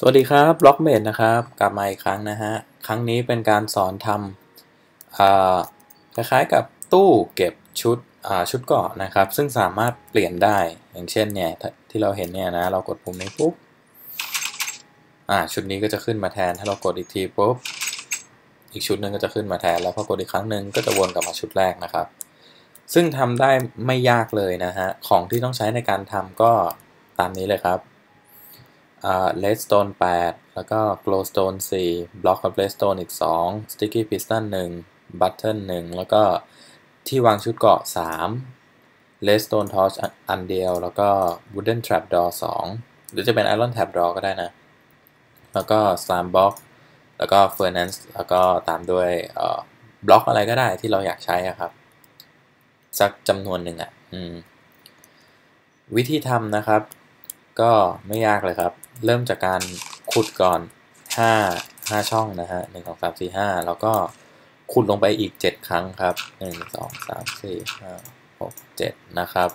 สวัสดีครับบล็อกเมดนะครับ กลับมาอีกครั้งนะฮะ ครั้งนี้เป็นการสอนทำคล้ายๆกับตู้เก็บชุดชุดเกาะนะครับ ซึ่งสามารถเปลี่ยนได้ อย่างเช่นเนี่ยที่เราเห็นเนี่ยนะ เรากดปุ่มนี้ปุ๊บชุดนี้ก็จะขึ้นมาแทน ถ้าเรากดอีกทีปุ๊บ อีกชุดหนึ่งก็จะขึ้นมาแทน แล้วพอกดอีกครั้งหนึ่งก็จะวนกลับมาชุดแรกนะครับ ซึ่งทำได้ไม่ยากเลยนะฮะ ของที่ต้องใช้ในการทำก็ตามนี้เลยครับ redstone 8แล้วก็ glowstone 4 block of redstone อีก 2 sticky piston 1 button 1 แล้วก็ที่วางชุดเกาะ3 redstone torch อันเดียว แล้วก็ wooden trapdoor 2 หรือจะเป็น iron trapdoor ก็ได้นะ แล้วก็ slime block แล้วก็ furnace แล้วก็ตามด้วยบล็อกอะไรก็ได้ที่เราอยากใช้ครับ สักจำนวนหนึ่งอะวิธีทำนะครับ ก็ไม่ยากเลยครับ เริ่มจากการขุดก่อน 5 5 ช่องนะฮะ1 2 3 4 5แล้วก็ขุดลงไปอีก 7 ครั้งครับ 1 2 3 4 5 6 7 นะครับ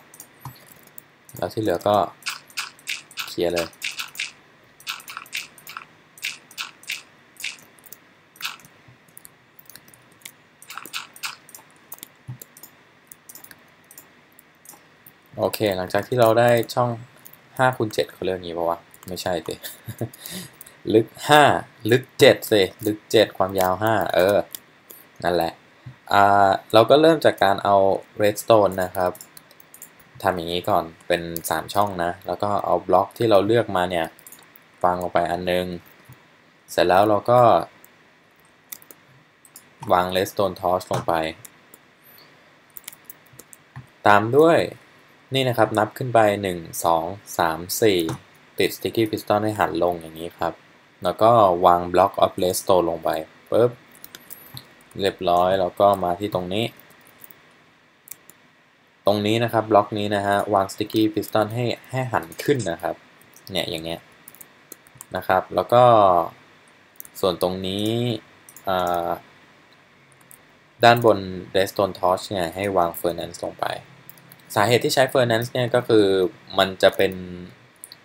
แล้วที่เหลือก็เคลียร์เลย โอเค หลังจากที่เราได้ช่อง 5คูณ7เขาเรียกงี้ป่าวะ ไม่ใช่สิลึกห้าลึกเจ็ดสิลึกเจ็ดความยาวห้าเออ นั่นแหละอ่าเราก็เริ่มจากการเอา redstone นะครับทำอย่างนี้ก่อนเป็น 3 ช่องนะ แล้วก็เอาบล็อกที่เราเลือกมาเนี่ยวางลงไปอันนึง เสร็จแล้วเราก็ วาง redstone torch ลงไป ตามด้วย นี่นะครับนับขึ้นไป 1 2 3 4 ติด sticky piston ให้หันลงอย่างนี้ครับ แล้วก็วาง block of redstone ลงไปปุ๊บเรียบร้อยแล้วก็มาที่ตรงนี้ ตรงนี้นะครับบล็อกนี้นะฮะวาง sticky piston ให้ให้หันขึ้นนะครับ เนี่ยอย่างเงี้ยนะครับ แล้วก็ส่วนตรงนี้ด้านบน redstone torch เนี่ยให้วาง furnace ลงไป สาเหตุที่ใช้ Furnace เนี่ยก็คือมันจะเป็น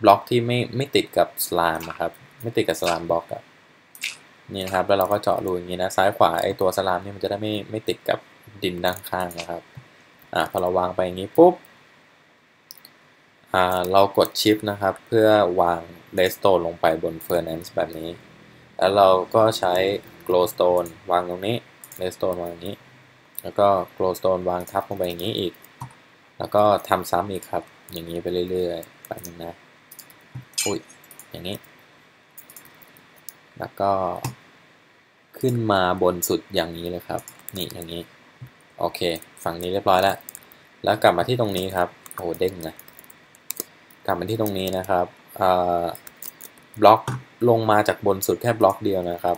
บล็อกที่ไม่ไม่ติดกับสลามครับ ไม่ติดกับสลามบล็อกอะนี่นะครับ แล้วเราก็เจาะรูอย่างนี้นะซ้ายขวาไอตัวสลามนี่มันจะได้ไม่ไม่ติดกับดินด้านข้างนะครับอ่าพอเราวางไปอย่างนี้ปุ๊บอ่าเรากดชิปนะครับ เพื่อวางเลสโตนลงไปบน Furnace แบบนี้ แล้วเราก็ใช้ glowstone วางตรงนี้เลสโตนวางอย่างนี้ แล้วก็ glowstone วางทับลงไปอย่างนี้อีก แล้วก็ทำซ้ำอีกครับ อย่างนี้ไปเรื่อยๆไปนึงนะอุ้ยอย่างนี้ แล้วก็ขึ้นมาบนสุดอย่างนี้เลยครับ นี่อย่างนี้ โอเค ฝั่งนี้เรียบร้อยแล้ว แล้วกลับมาที่ตรงนี้ครับ โอ้เด้งนะกลับมาที่ตรงนี้นะครับบล็อกลงมาจากบนสุดแค่บล็อกเดียวนะครับ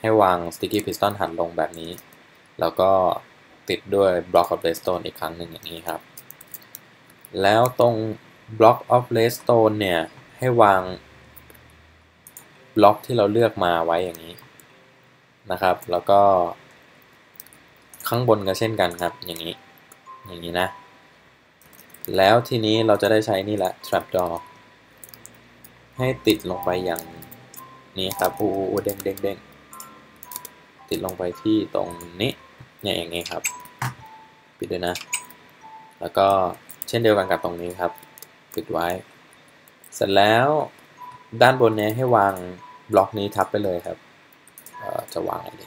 ให้วาง sticky piston หันลงแบบนี้ แล้วก็ ติดด้วย block of redstone อีกครั้งหนึ่งอย่างนี้ครับ แล้วตรง block of redstone เนี่ย ให้วางบล็อกที่เราเลือกมาไว้อย่างนี้นะครับ แล้วก็ ข้างบนก็เช่นกันครับ อย่างนี้ อย่างนี้นะ แล้วทีนี้เราจะได้ใช้นี่แหละ trapdoor ให้ติดลงไปอย่างนี้ครับ อู้เด้งเด้งเด้งติดลงไปที่ตรงนี้เนี่ยอย่างนี้ครับ ปิดด้วยนะ แล้วก็เช่นเดียวกันกับตรงนี้ครับปิดไว้ เสร็จแล้วด้านบนนี้ให้วางบล็อกนี้ทับไปเลยครับจะวางอะไรดี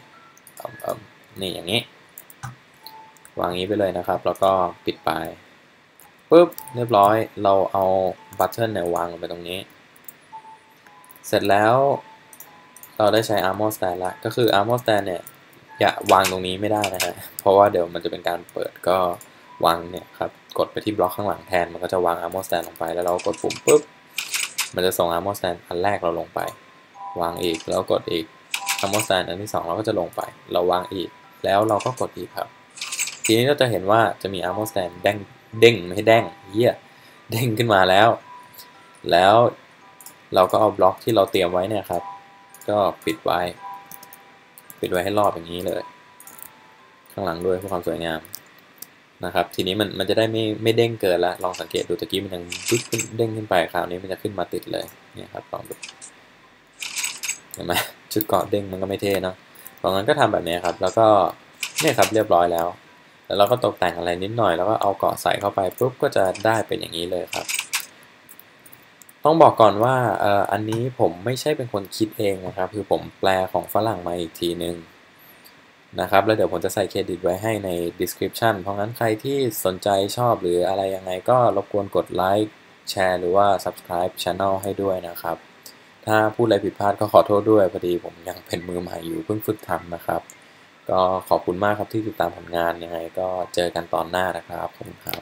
นี่อย่างนี้ วางนี้ไปเลยนะครับ แล้วก็ปิดไปปุ๊บเรียบร้อยเราเอาบัตเทิลเนี่ยวางลงไปตรงนี้ เสร็จแล้วเราได้ใช้ armor stand ละก็คือ armor stand เนี่ย อย่าวางตรงนี้ไม่ได้นะฮะ เพราะว่าเดี๋ยวมันจะเป็นการเปิดก็วางเนี่ยครับ กดไปที่บล็อกข้างหลังแทน มันก็จะวาง armor stand ลงไป แล้วเรากดปุ่มปุ๊บ มันจะส่ง armor stand อันแรกเราลงไป วางอีก แล้วกดอีก armor stand อันที่ 2 เราก็จะลงไป เราวางอีก แล้วเราก็กดอีกครับ ทีนี้เราจะเห็นว่าจะมี armor stand เด้ง เด้งไม่ใช่แด้งเยี่ยเด้งขึ้นมาแล้ว แล้วเราก็เอาบล็อกที่เราเตรียมไว้เนี่ยครับ ก็ปิดไว้ ปิดไว้ให้รอบอย่างนี้เลย ข้างหลังด้วยเพื่อความสวยงามนะครับ ทีนี้มันมันจะได้ไม่ไม่เด้งเกินละลองสังเกตดูตะกี้มันยังปึ๊บขึ้นเด้งขึ้นไปคราวนี้มันจะขึ้นมาติดเลยเนี่ยครับลองดูเห็นไหมชุดเกาะเด้งมันก็ไม่เท่เนาะตรงนั้นก็ทำแบบนี้ครับ แล้วก็เนี่ยครับเรียบร้อยแล้ว แล้วเราก็ตกแต่งอะไรนิดหน่อยแล้วก็เอาเกาะใส่เข้าไปปุ๊บก็จะได้เป็นอย่างนี้เลยครับ ต้องบอกก่อนว่าอ,อ,อันนี้ผมไม่ใช่เป็นคนคิดเองนะครับ คือผมแปลของฝรั่งมาอีกทีนึงนะครับ แล้วเดี๋ยวผมจะใส่เครดิตไว้ให้ใน description เพราะงั้นใครที่สนใจชอบหรืออะไรยังไงก็รบกวนกดไลค์แชร์หรือว่า subscribe channel ให้ด้วยนะครับ ถ้าพูดอะไรผิดพลาดก็ขอโทษด้วยพอดีผมยังเป็นมือใหม่อยู่เพิ่งฝึกทำนะครับ ก็ขอบคุณมากครับที่ติดตามผลงานยังไง ก็เจอกันตอนหน้านะครับขอบคุณครับ